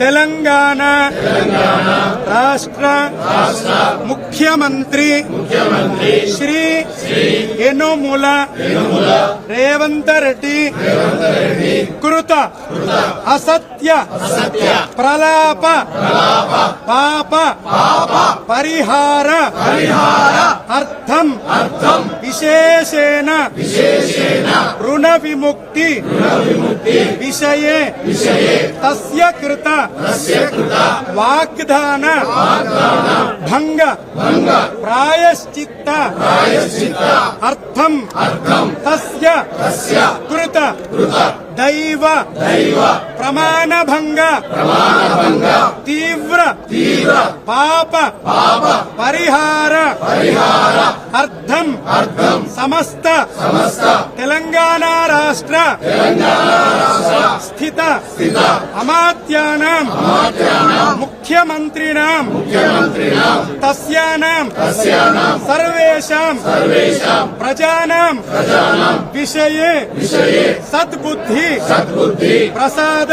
తెలంగాణ. రాష్ట్ర. ముఖ్యమంత్రి. శ్రీ. ఎనుముల రేవంత్ రెడ్డి. కృత. అసత్య. ప్రలాప. పాప. పరిహార. అర్థం. విశేషేణ రుణ విముక్తి విషయే తస్య కృత వాగ్దాన భంగ ప్రాయశ్చిత్త అర్థం తస్య కృత దైవ ప్రమాణభంగ తీవ్ర పాప పరిహార అర్థం సమస్త తెలంగాణ రాష్ట్ర స్థిత అమాత్యానాం ముఖ్యమంత్రిణాం తస్యానాం సర్వేషాం ప్రజానాం विषय। सद्बुद्धि। प्रसाद।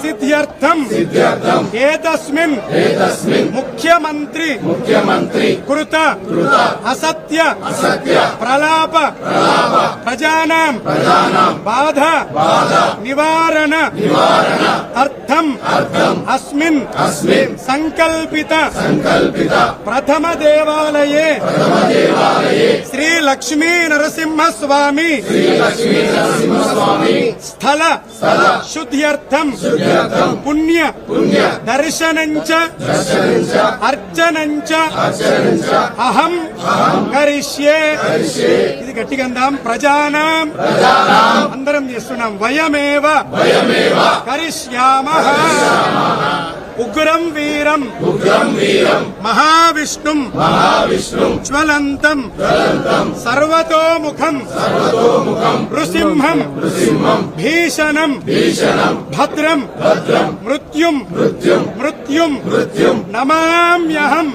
సిద్ధ్యర్థం. ఏతస్మిన్. ముఖ్యమంత్రి. కృత. అసత్య. ప్రలాప. ప్రజానాం. బాధ. నివారణ. అర్థం. అస్మిన్. సంకల్పిత. ప్రథమ దేవాలయే. శ్రీ లక్ష్మీ నరసింహ స్వామి స్థల శుద్ధ్యర్థం. పుణ్య దర్శనంచ. అర్చనంచ. అహం కరిష్యే. ఇది గట్టిగా అందాం ప్రజానాం. అందరం చేస్తున్నాం. వయమేవ. కరిష్యామ ఉగ్రం వీరం. మహావిష్ణుం. జ్వలంతం. సర్వతోముఖం. నృసింహం. భీషణం. భద్రం. మృత్యుం. మృత్యుం. నమామ్యహం.